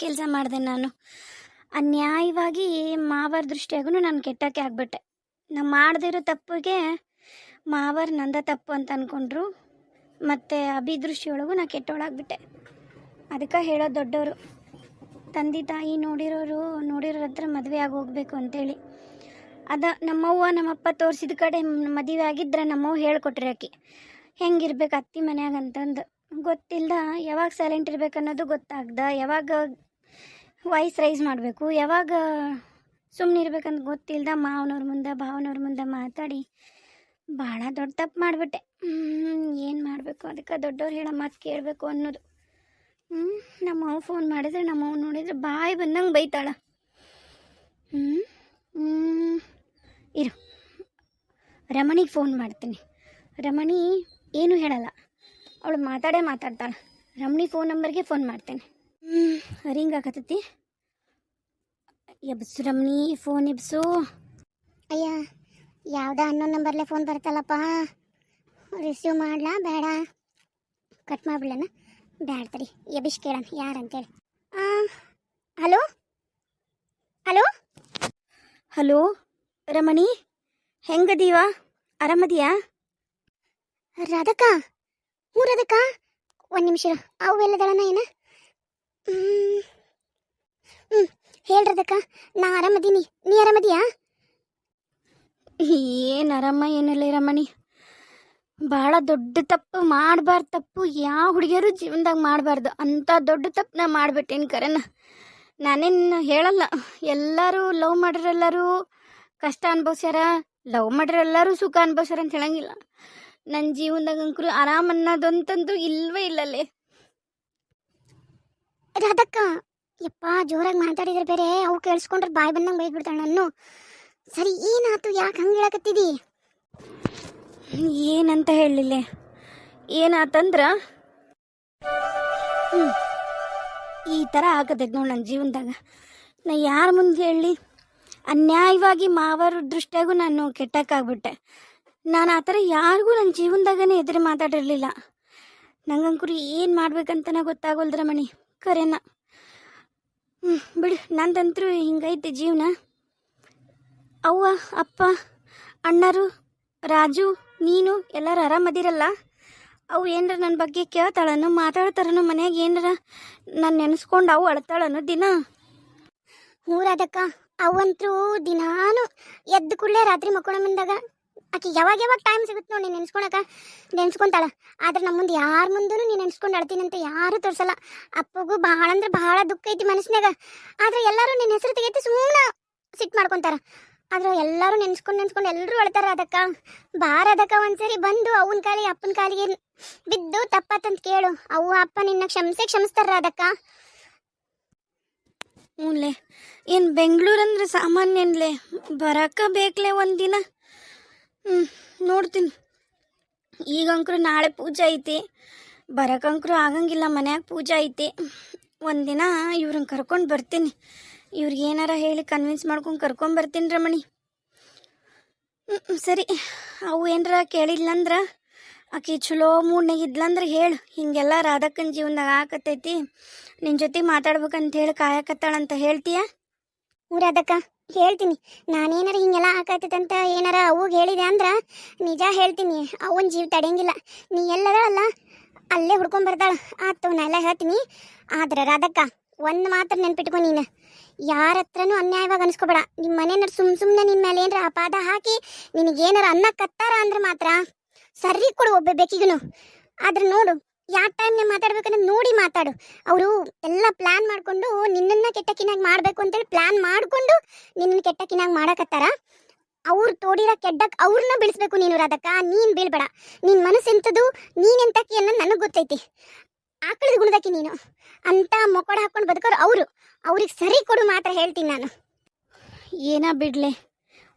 ಕೆಲಸ ಮಾಡಿದೆ ನಾನು. ಅನ್ಯಾಯವಾಗಿ ಮಾವರ ದೃಷ್ಟಿಯಾಗೂ ನಾನು ಕೆಟ್ಟಕ್ಕೆ ಆಗ್ಬಿಟ್ಟೆ. ನಾನು ಮಾಡದಿರೋ ತಪ್ಪಿಗೆ ಮಾವರ್ ನಂದ ತಪ್ಪು ಅಂತ ಅಂದ್ಕೊಂಡ್ರು ಮತ್ತು ಅಭಿದೃಷ್ಟಿಯೊಳಗೂ ನಾನು ಕೆಟ್ಟೋಳಾಗ್ಬಿಟ್ಟೆ. ಅದಕ್ಕೆ ಹೇಳೋ ದೊಡ್ಡವರು ತಂದೆ ತಾಯಿ ನೋಡಿರೋರು, ನೋಡಿರೋರ ಹತ್ರ ಮದುವೆ ಆಗಿ ಹೋಗ್ಬೇಕು ಅಂತೇಳಿ. ಅದ ನಮ್ಮವ್ವ, ನಮ್ಮಪ್ಪ ತೋರಿಸಿದ ಕಡೆ ಮದುವೆ ಆಗಿದ್ರೆ ನಮ್ಮವ್ವ ಹೇಳ್ಕೊಟ್ರಿ ಆಕಿ ಹೆಂಗಿರ್ಬೇಕು ಅತ್ತಿ ಮನ್ಯಾಗ ಅಂತಂದು. ಗೊತ್ತಿಲ್ದ ಯಾವಾಗ ಸೈಲೆಂಟ್ ಇರ್ಬೇಕು ಅನ್ನೋದು ಗೊತ್ತಾಗ್ದ. ಯಾವಾಗ ವಾಯ್ಸ್ ರೈಸ್ ಮಾಡಬೇಕು. ಯಾವಾಗ ಸುಮ್ಮನೆ ಇರ್ಬೇಕಂತ ಗೊತ್ತಿಲ್ಲದ ಮಾವನವ್ರ ಮುಂದೆ, ಭಾವನವ್ರ ಮುಂದೆ ಮಾತಾಡಿ ಭಾಳ ದೊಡ್ಡ ತಪ್ಪು ಮಾಡಿಬಿಟ್ಟೆ. ಏನು ಮಾಡಬೇಕು? ಅದಕ್ಕೆ ದೊಡ್ಡವ್ರು ಹೇಳೋ ಮಾತು ಕೇಳಬೇಕು ಅನ್ನೋದು. ಹ್ಞೂ ನಮ್ಮ ಅವ್ ಫೋನ್ ಮಾಡಿದ್ರೆ ನಮ್ಮ ಅವ್ ನೋಡಿದ್ರೆ ಬಾಯಿ ಬಂದಂಗೆ ಬೈತಾಳ. ಹ್ಞೂ ಇರು. ರಮಣಿಗೆ ಫೋನ್ ಮಾಡ್ತೀನಿ. ರಮಣಿ ಏನು ಹೇಳಲ್ಲ. ಅವಳು ಮಾತಾಡೇ ಮಾತಾಡ್ತಾಳೆ. ರಮಣಿ ಫೋನ್ ನಂಬರ್ಗೆ ಫೋನ್ ಮಾಡ್ತೇನೆ. ರಿಂಗ್ ಆಗತ್ತೈತಿ ಎಬ್ಸು ರಮಣಿ ಫೋನ್ ಎಬ್ಸು. ಅಯ್ಯ ಯಾವ್ದ ಅನ್ನೋ ನಂಬರ್ಲೆ ಫೋನ್ ಬರ್ತಲ್ಲಪ್ಪ. ರಿಸೀವ್ ಮಾಡ್ಲಾ ಬೇಡ. ಕಟ್ ಮಾಡ್ಬಿಡಣ ಬ್ಯಾಡ್ತರಿ ಎಬಿಶ್ ಕೇಳಣ ಯಾರಂತೇಳಿ ಹಲೋ? ಹಲೋ? ಹಲೋ ರಮಣಿ ಹೆಂಗದೀವ? ಆರಾಮದಿಯಾ? ರಾಧಕ್ಕ ಹ್ಞೂ ರಾಧಕ್ಕ ಒಂದು ನಿಮಿಷ ಅವು ಎಲ್ಲದಳನ ಏನ? ಹ್ಞೂ ಹೇಳಿ ರಾಧಕ್ಕ ನಾ ಆರಾಮದೀನಿ ನೀ ಆರಾಮದಿಯಾ ಏನು ಆರಾಮ, ಏನಿಲ್ಲ ರಮಣಿ ಭಾಳ ದೊಡ್ಡ ತಪ್ಪು ಮಾಡಬಾರ್ದು ತಪ್ಪು ಯಾವ ಹುಡುಗಿಯರು ಜೀವನದಾಗ ಮಾಡಬಾರ್ದು. ಅಂಥ ದೊಡ್ಡ ತಪ್ಪು ನಾ ಮಾಡಿಬಿಟ್ಟೇನು ಕರೆನ. ನಾನೇನು ಹೇಳಲ್ಲ. ಎಲ್ಲರೂ ಲವ್ ಮಾಡಿರೆಲ್ಲರೂ ಕಷ್ಟ ಅನ್ಭವ್ಸ್ಯಾರ. ಲವ್ ಮಾಡಿರೆಲ್ಲರೂ ಸುಖ ಅನ್ಭವ್ಸ್ಯಾರ ಅಂತ ಹೇಳಂಗಿಲ್ಲ. ನನ್ನ ಜೀವನದಾಗ ಅಂಕರು ಆರಾಮ ಅನ್ನೋದಂತಂತೂ ಇಲ್ವೇ ಇಲ್ಲಲ್ಲೇ. ರಾಧಕ್ಕ ಯಪ್ಪ, ಜೋರಾಗಿ ಮಾತಾಡಿದ್ರೆ ಬೇರೆ, ಅವು ಕೇಳಿಸ್ಕೊಂಡ್ರೆ ಬಾಯಿ ಬಂದಂಗೆ ಬೈದ್ಬಿಡ್ತಾಳೆ ನಾನು ಸರಿ, ಏನಾತು? ಯಾಕೆ ಹಂಗೆ ಹೇಳಕತ್ತಿದಿ? ಏನಂತ ಹೇಳಲಿಲ್ಲ. ಏನಾತಂದ್ರ? ಈ ಥರ ಆಗದೆ ನೋಡಿ ನನ್ನ ಜೀವನದಾಗ. ನಾ ಯಾರ ಮುಂದೆ ಹೇಳಿ? ಅನ್ಯಾಯವಾಗಿ ಮಾವರ ದೃಷ್ಟಿಯಾಗೂ ನಾನು ಕೆಟ್ಟಕ್ಕಾಗ್ಬಿಟ್ಟೆ. ನಾನು ಆ ಥರ ಯಾರಿಗೂ ನನ್ನ ಜೀವನದಾಗನೇ ಎದುರು ಮಾತಾಡಿರಲಿಲ್ಲ. ನಂಗಂಕುರಿ ಏನು ಮಾಡ್ಬೇಕಂತನೇ ಗೊತ್ತಾಗೋಲ್ದ್ರ ಮಣಿ. ಹ್ಞೂ ಬಿಡು ನಂದಂತರೂ ಹಿಂಗೈತೆ ಜೀವನ. ಅವ್ವ, ಅಪ್ಪ, ಅಣ್ಣರು, ರಾಜು, ನೀನು ಎಲ್ಲರೂ ಆರಾಮದಿರಲ್ಲ? ಅವು ಏನರ ನನ್ನ ಬಗ್ಗೆ ಕೇಳ್ತಾಳನು ಮಾತಾಡ್ತಾರನು ಮನ್ಯಾಗ ಏನರ ನಾನು ನೆನೆಸ್ಕೊಂಡು ಅವು ಅಳ್ತಾಳನು ದಿನ? ಹ್ಞೂ ರಾಧಕ್ಕ, ಅವಂತ್ರು ದಿನಾನು ಎದ್ದು ಕೂಡಲೇ ರಾತ್ರಿ ಮಕ್ಕಳ ಮುಂದಾಗ ಆಕಿ ಯಾವಾಗ ಯಾವಾಗ ಟೈಮ್ ಸಿಗುತ್ತೆ ನೋಡಿ ನೆನ್ಸ್ಕೊಳಕ? ನೆನ್ಸ್ಕೊಂತಾಳ. ಆದ್ರೆ ನಮ್ಮ ಮುಂದೆ ಯಾರ ಮುಂದೂ ನೀನು ನೆನ್ಸ್ಕೊಂಡು ಅಳ್ತೀನಂತ ಯಾರು ತೋರ್ಸಲ್ಲ. ಅಪ್ಪಗೂ ಭಾಳ ಅಂದ್ರೆ ಭಾಳ ದುಃಖ ಐತಿ ಮನಸ್ಸಿನಾಗ ಆದ್ರೆ ಎಲ್ಲರೂ ನಿನ್ನ ಹೆಸರು ತೆಗೈತಿ ಸುಮ್ಮನೆ ಸಿಟ್ಟು ಮಾಡ್ಕೊಂತಾರ. ಆದ್ರೆ ಎಲ್ಲರೂ ನೆನ್ಸ್ಕೊಂಡು ನೆನ್ಸ್ಕೊಂಡು ಎಲ್ಲರೂ ಅಳ್ತಾರ ಅದಕ್ಕ. ಬಾರ ಅದಕ್ಕ ಒಂದ್ಸರಿ ಬಂದು ಅವನ ಕಾಲಿಗೆ ಅಪ್ಪನ ಕಾಲಿಗೆ ಬಿದ್ದು ತಪ್ಪತ್ತಂತ ಕೇಳು. ಅವು ಅಪ್ಪ ನಿನ್ನ ಕ್ಷಮಿಸೇ ಕ್ಷಮಿಸ್ತಾರ ಅದಕ್ಕ. ಏನ್ ಏನು ಬೆಂಗಳೂರಂದ್ರೆ ಸಾಮಾನ್ಯನ್ಲೆ? ಬರಕ ಬೇಕಲೇ ಒಂದಿನ? ಹ್ಞೂ ನೋಡ್ತೀನಿ. ಈಗಂಕ್ರು ನಾಳೆ ಪೂಜೆ ಐತಿ. ಬರಕಂಕ್ರು ಆಗಂಗಿಲ್ಲ, ಮನ್ಯಾಗ ಪೂಜೆ ಐತಿ. ಒಂದಿನ ಇವ್ರನ್ನ ಕರ್ಕೊಂಡು ಬರ್ತೀನಿ. ಇವ್ರಿಗೆ ಏನಾರ ಹೇಳಿ ಕನ್ವಿನ್ಸ್ ಮಾಡ್ಕೊಂಡು ಕರ್ಕೊಂಡು ಬರ್ತೀನಿ ರಮಣಿ. ಹ್ಞೂ ಸರಿ. ಅವು ಏನಾರ ಕೇಳಿದ್ಲಂದ್ರ, ಆಕೆ ಚಲೋ ಮೂಡ್ನಾಗ ಇದ್ಲಂದ್ರೆ ಹೇಳು. ಹಿಂಗೆಲ್ಲ ರಾಧಕ್ಕನ ಜೀವನದಾಗ ಆಕತ್ತೈತಿ ನಿನ್ನ ಜೊತೆ ಮಾತಾಡ್ಬೇಕಂತ ಹೇಳಿ ಕಾಯಕತ್ತಾಳಂತ ಹೇಳ್ತೀಯಾ? ಊರದಕ್ಕ ಹೇಳ್ತೀನಿ. ನಾನೇನಾರ ಹಿಂಗೆಲ್ಲ ಆಕಾತೈತಂತ ಏನಾರ ಅವಾಗ ಹೇಳಿದೆ ಅಂದ್ರ ನಿಜ ಹೇಳ್ತೀನಿ. ಅವನ ಜೀವ ತಡೆಯಂಗಿಲ್ಲ. ನೀ ಎಲ್ಲದಳಲ್ಲ, ಅಲ್ಲೇ ಹುಡ್ಕೊಂಡ್ ಬರ್ತಾಳ ಆತು, ನಾ ಹೇಳ್ತೀನಿ. ಆದ್ರೆ ರಾಧಕ್ಕ, ಒಂದು ಮಾತ್ರ ನೆನ್ಪಿಟ್ಕೊ ನೀನು. ಯಾರ ಹತ್ರನೂ ಅನ್ಯಾಯವಾಗಿ ಅನ್ಸ್ಕೊಬೇಡ. ನಿಮ್ಮ ಮನೆಯವ್ರು ಸುಮ್ ಸುಮ್ಮನೆ ನಿನ್ನ ಮೇಲೆ ಏನಾರ ಅಪಾದ ಹಾಕಿ ನಿನಗೇನಾರ ಅನ್ನ ಕತ್ತಾರ ಅಂದ್ರೆ ಮಾತ್ರ. ಸರಿ ಕೊಡು ಒಬ್ಬ ಬೇಕಿಗನು ಆದ್ರೆ ನೋಡು ಯಾವ ಟೈಮ್ನಾಗ ಮಾತಾಡ್ಬೇಕನ್ನೋದು ನೋಡಿ ಮಾತಾಡು. ಅವರು ಎಲ್ಲ ಪ್ಲಾನ್ ಮಾಡ್ಕೊಂಡು ನಿನ್ನನ್ನ ಕೆಟ್ಟಕಿನಾಗ ಮಾಡ್ಬೇಕು ಅಂತೇಳಿ ಪ್ಲಾನ್ ಮಾಡ್ಕೊಂಡು ನಿನ್ನ ಕೆಟ್ಟಕಿನಾಗ ಮಾಡಕತ್ತಾರ. ಅವ್ರು ತೋಡಿರ ಕೆಡ್ಡಕ್ ಅವ್ರನ್ನ ಬೀಳಿಸ್ಬೇಕು ನೀನು ರಾಧಕ್ಕ. ನೀನ್ ಬೀಳ್ಬೇಡ. ನಿನ್ ಮನಸ್ಸು ಎಂತದ್ದು ನೀನ್ ಅನ್ನ ನನಗೆ ಗೊತ್ತೈತಿ. ಆಕಳದ ಗುಣದಕ್ಕೆ ನೀನು. ಅಂತ ಮೊಕೊಡ ಹಾಕೊಂಡು ಬದುಕೋರು ಅವರು. ಅವ್ರಿಗೆ ಸರಿ ಕೊಡು ಮಾತ್ರ ಹೇಳ್ತೀನಿ ನಾನು. ಏನ ಬಿಡ್ಲೆ?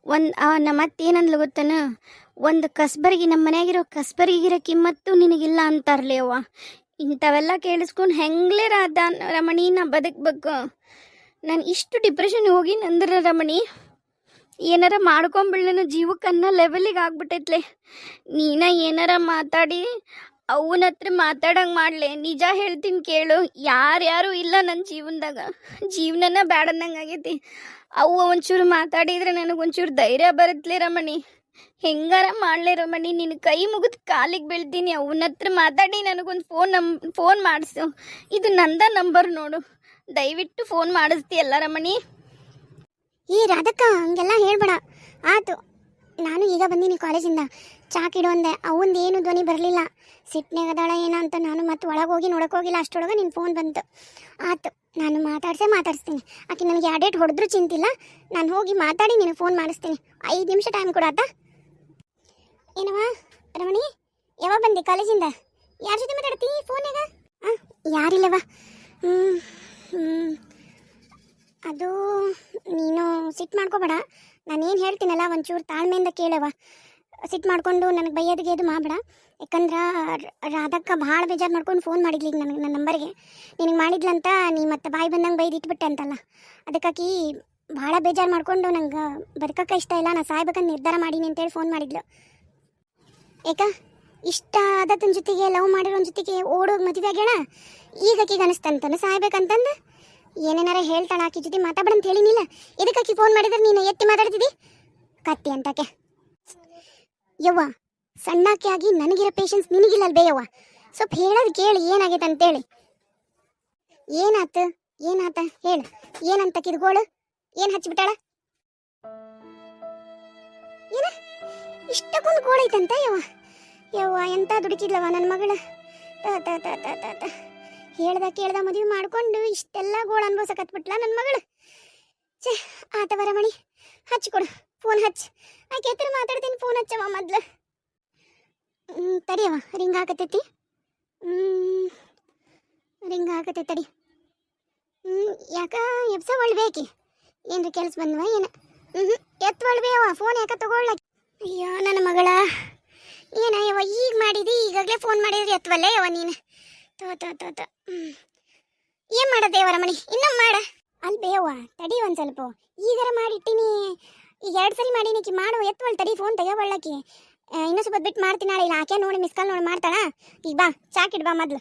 ಒಂದು ನಮ್ಮ ಅತ್ತೆ ಗೊತ್ತನ? ಒಂದು ಕಸ್ಬರ್ಗಿ, ನಮ್ಮ ಮನೆಯಾಗಿರೋ ಕಸ್ಬರ್ಗಿರೋ ಕಿಮ್ಮತ್ತು ನಿನಗಿಲ್ಲ ಅಂತಾರ್ಲಿ ಅವ್ವ. ಇಂಥವೆಲ್ಲ ಕೇಳಿಸ್ಕೊಂಡು ಹೆಂಗ್ಲೇ ರಾಧ ರಮಣಿ ನಾ ಬದುಕ್ಬೇಕು. ನಾನು ಇಷ್ಟು ಡಿಪ್ರೆಷನ್ ಹೋಗಿ ನಂದ್ರ ರಮಣಿ, ಏನಾರ ಮಾಡ್ಕೊಂಬಿಡ್ಲೇನೋ ಜೀವಕ್ಕೆ ಅನ್ನೋ ಲೆವೆಲಿಗೆ ಆಗ್ಬಿಟ್ಟೈತ್ಲೆ. ನೀನ ಏನಾರ ಮಾತಾಡಿ ಅವನ ಹತ್ರ ಮಾತಾಡಂಗೆ ಮಾಡ್ಲೆ. ನಿಜ ಹೇಳ್ತೀನಿ ಕೇಳು, ಯಾರ್ಯಾರು ಇಲ್ಲ ನನ್ನ ಜೀವನದಾಗ. ಜೀವನನ ಬ್ಯಾಡಂದಂಗೆ ಆಗೈತಿ. ಅವು ಒಂಚೂರು ಮಾತಾಡಿದ್ರೆ ನನಗೆ ಒಂಚೂರು ಧೈರ್ಯ ಬರುತ್ತಲೇ ರಮಣಿ. ಹೆಂಗಾರ ಮಾಡ್ಲೇ ರಮಣಿ ನಿನ್ನ ಕೈ ಮುಗಿದು ಕಾಲಿಗೆ ಬೀಳ್ತೀನಿ, ಅವನ ಹತ್ರ ಮಾತಾಡಿ ನನಗೊಂದು ಫೋನ್ ಫೋನ್ ಮಾಡಿಸು. ಇದು ನಂದ ನಂಬರ್ ನೋಡು. ದಯವಿಟ್ಟು ಫೋನ್ ಮಾಡಿಸ್ತೀಯಲ್ಲ ರಮಣಿ? ಈ ರಾಧಕ್ಕ, ಹಂಗೆಲ್ಲ ಹೇಳ್ಬೇಡ. ಆತು, ನಾನು ಈಗ ಬಂದೀನಿ ಕಾಲೇಜಿಂದ. ಚಾಕಿಡು ಅಂದೆ. ಅವಂದು ಏನು ಧ್ವನಿ ಬರಲಿಲ್ಲ. ಸಿಟ್ನಾಗದಾಳ ಏನ ಅಂತ ನಾನು ಮತ್ತೆ ಒಳಗೋಗಿ ಹೋಗಿ ನೋಡಕ್ ಹೋಗಿಲ್ಲ. ಅಷ್ಟರೊಳಗೆ ನಿನ್ನ ಫೋನ್ ಬಂತು. ಆತು ನಾನು ಮಾತಾಡ್ಸೇ ಮಾತಾಡಿಸ್ತೀನಿ. ಆಕೆ ನನಗೆ ಡೇಟ್ ಹೊಡೆದ್ರೂ ಚಿಂತಿಲ್ಲ. ನಾನು ಹೋಗಿ ಮಾತಾಡಿ ನಿನಗೆ ಫೋನ್ ಮಾಡಿಸ್ತೀನಿ. ಐದು ನಿಮಿಷ ಟೈಮ್ ಕೊಡಾತ ಏನವ ರಮಣಿ, ಯಾವಾಗ ಬಂದೆ ಕಾಲೇಜಿಂದ ಯಾರ ಜೊತೆ ಮಾತಾಡ್ತೀನಿ ಫೋನ್ಯಾಗ ಹಾಂ ಯಾರಿಲ್ಲವ ಅದು ನೀನು ಸಿಟ್ ಮಾಡ್ಕೋಬೇಡ. ನಾನೇನು ಹೇಳ್ತೀನಲ್ಲ ಒಂಚೂರು ತಾಳ್ಮೆಯಿಂದ ಕೇಳವ ಸಿಟ್ಟು ಮಾಡ್ಕೊಂಡು ನನಗೆ ಬೈಯೋದಿಗೆ ಇದು ಮಾಡಬೇಡ. ಯಾಕಂದ್ರೆ ರಾಧಕ್ಕ ಭಾಳ ಬೇಜಾರು ಮಾಡ್ಕೊಂಡು ಫೋನ್ ಮಾಡಿದ್ಲಿ ಈಗ ನನಗೆ ನನ್ನ ನಂಬರ್ಗೆ ನಿನಗೆ ಮಾಡಿದ್ಲಂತ ನೀ ಮತ್ತೆ ಬಾಯಿ ಬಂದಂಗೆ ಬೈದು ಇಟ್ಬಿಟ್ಟೆ ಅಂತಲ್ಲ. ಅದಕ್ಕಾಗಿ ಭಾಳ ಬೇಜಾರು ಮಾಡ್ಕೊಂಡು ನಂಗೆ ಬದುಕಕ್ಕೆ ಇಷ್ಟ ಇಲ್ಲ ನಾನು ಸಾಯ್ಬೇಕಂತ ನಿರ್ಧಾರ ಮಾಡೀನಿ ಅಂತೇಳಿ ಫೋನ್ ಮಾಡಿದ್ಲು. ಏಕ, ಇಷ್ಟ ಆದತನ ಜೊತೆಗೆ ಲವ್ ಮಾಡಿರೋನ್ ಜೊತೆಗೆ ಓಡೋಗಿ ಮದುವೆ ಆಗ್ಯಾಳ? ಈಗ ಅನಿಸ್ತಂತನ ಸಾಯ್ಬೇಕಂತಂದು? ಏನೇನಾರ ಹೇಳ್ತಾಳೆ ಆಕಿ ಜೊತೆ ಮಾತಾಡ ಅಂತ ಹೇಳಿನಿಲ್ಲ. ಇದಕ್ಕೆ ಆಕಿ ಫೋನ್ ಮಾಡಿದ್ರೆ ನೀನು ಎತ್ತಿ ಮಾತಾಡ್ತಿದ್ದಿ ಕತ್ತಿ ಅಂತಕ್ಕೆ ಯವ್ವ ಸಣ್ಣಕ್ಕೆ ಆಗಿ ನನಗಿರೋ ಪೇಷನ್ಸ್ ನಿನಗಿಲ್ಲ ಅಲ್ಬೇ ಯವ್ವ? ಸ್ವಲ್ಪ ಹೇಳೋದು ಕೇಳಿ, ಏನಾಗೈತೆ ಅಂತೇಳಿ. ಏನಾತ ಏನಾತ ಹೇಳು. ಏನಂತ ಕಿದ್ಗೋಳು ಏನು ಹಚ್ಬಿಟ್ಟಾಳ? ಏನ? ಇಷ್ಟಕ್ಕೊಂದು ಗೋಳೈತಂತ ಯವ್ವ? ಯವ್ವ, ಎಂತ ದುಡುಕಿದ್ಲವ ನನ್ನ ಮಗಳ? ತ ತ ತ ತ ಹೇಳ್ದ ಕೇಳ್ದ ಮದುವೆ ಮಾಡ್ಕೊಂಡು ಇಷ್ಟೆಲ್ಲ ಗೋಳ ಅನ್ಭವಿಸಕತ್ಬಿಟ್ಲ ನನ್ನ ಮಗಳು. ಛೇ, ಆತ ಬರಮಣಿ, ಹಚ್ಕೊಡು. ಫೋನ್ ಹಚ್ಚ ಆಕೆ ಹತ್ರ ಮಾತಾಡ್ತೀನಿ ಫೋನ್ ಹಚ್ಚವ ಮೊದ್ಲು. ತಡಿಯವ ರಿಂಗ್ ಹಾಕತೈತಿ. ರಿಂಗ್ ಹಾಕತೈತಿ, ತಡಿ. ಹ್ಞೂ ಯಾಕ, ಎಬ್ಸ ಒಳ್ಬೇಕಿ ಏನ್ರಿ ಕೆಲ್ಸ ಬಂದ್ವ, ಏನ? ಹ್ಞೂ ಎತ್ ಒಳ್ಬೇವ ಫೋನ್ ಯಾಕ ತಗೊಳ್ಳ ಅಯ್ಯೋ, ನನ್ನ ಮಗಳ. ಏನ ಯವ ಈಗ ಮಾಡಿದಿ, ಈಗಾಗಲೇ ಫೋನ್ ಮಾಡಿದ್ರಿ ಎತ್ವಲ್ಲ ಯವ ನೀನು? ತೋ ತೋ ತೋ ತೋ. ಏನ್ ಏನ್ ದೇವರ ಮಣಿ ಇನ್ನೊಮ್ಮೆ ಮಾಡ. ಅಲ್ಲಿ ಬೇವ ತಡಿ ಒಂದು ಸ್ವಲ್ಪ. ಈಗಾರ ಮಾಡಿಟ್ಟಿನಿ. ಈಗ ಎರಡು ಸಲ ಮಾಡಿ ಆಕಿ ಮಾಡು, ಎತ್ತವಳು ತಡಿ ಫೋನ್ ತೆಗೋಬಳ್ಳಕಿ ಇನ್ನೂ ಸ್ವಲ್ಪ ಬಿಟ್ಟು ಮಾಡ್ತೀನಿ ನಾಳೆ, ಇಲ್ಲ ಆಕೆ ನೋಡಿ ಮಿಸ್ ಕಾಲ್ ನೋಡಿ ಮಾಡ್ತಾಳ? ಈಗ ಬಾ ಚಾಕಿಡ್ ಬಾ ಮೊದ್ಲು.